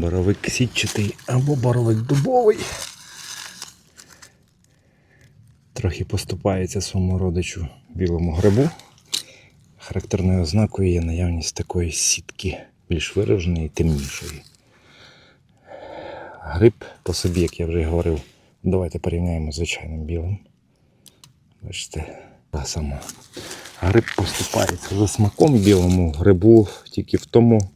Боровик сітчатий або боровик дубовий. Трохи поступається своєму родичу білому грибу. Характерною ознакою є наявність такої сітки, більш вираженої і темнішої. Гриб по собі, як я вже говорив, давайте порівняємо з звичайним білим. Бачите, та сама. Гриб поступається за смаком білому грибу тільки в тому,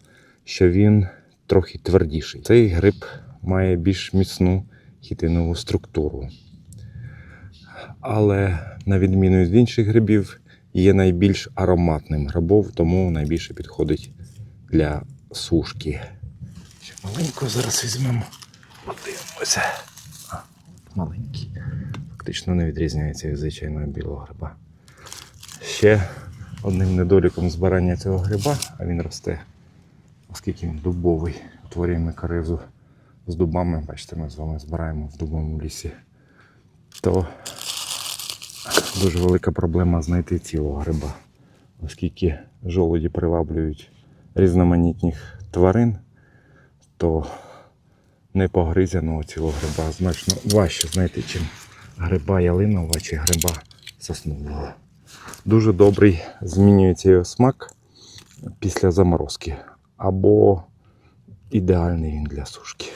що він трохи твердіший. Цей гриб має більш міцну хітинову структуру. Але на відміну від інших грибів, є найбільш ароматним грибом, тому найбільше підходить для сушки. Ще маленько зараз візьмемо. Подивимося. Маленький. Фактично не відрізняється від звичайного білого гриба. Ще одним недоліком збирання цього гриба, а він росте, оскільки він дубовий, утворює микоризу з дубами. Бачите, ми з вами збираємо в дубовому лісі. То дуже велика проблема знайти цілого гриба, оскільки жолуді приваблюють різноманітних тварин, то непогризяного цілого гриба значно важче знайти, чим гриба ялинового чи гриба соснового. Дуже добрий змінюється його смак після заморозки. Або ідеальний він для сушки.